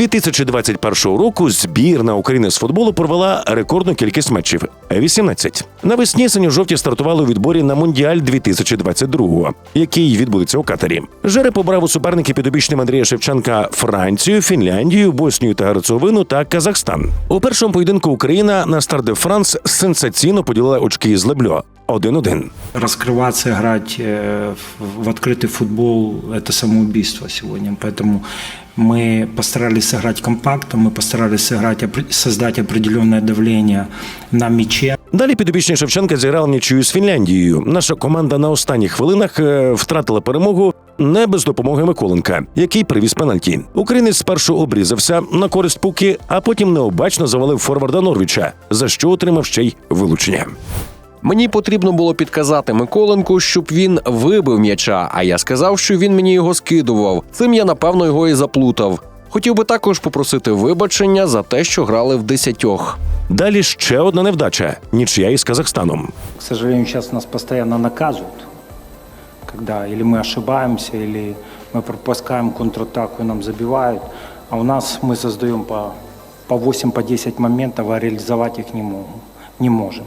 2021 року збірна України з футболу провела рекордну кількість матчів 18. Навесні синьо-жовті стартували у відборі на Мундіаль 2022, який відбудеться у Катарі. Жереб обрав у суперники підопічним Андрія Шевченка Францію, Фінляндію, Боснію та Герцеговину та Казахстан. У першому поєдинку Україна на старт де Франс сенсаційно поділила очки з Лебльо 1-1. Раскрываться, играть э, в в открытый футбол – это самоубийство сегодня. Поэтому мы постарались сыграть компактно, мы постарались сыграть, опре- создать определенное давление на мяче. Далі підопічні Шевченка зіграли нічию з Фінляндією. Наша команда на останніх хвилинах е, втратила перемогу не без допомоги Миколенка, який привіз пенальті. Українець спершу обрізався на користь пуки, а потім необачно завалив форварда Норвіча, за що отримав ще й вилучення. Мені потрібно було підказати Миколенку, щоб він вибив м'яча, а я сказав, що він мені його скидував. Цим я напевно його і заплутав. Хотів би також попросити вибачення за те, що грали в десятьох. Далі ще одна невдача нічия із Казахстаном. К сожалению, сейчас нас постоянно наказывают, когда или мы ошибаемся, или мы пропускаем контратаку и нам забивают. А у нас мы создаем по, по 8-10 моментов, а реализовать их не, могу, не можем.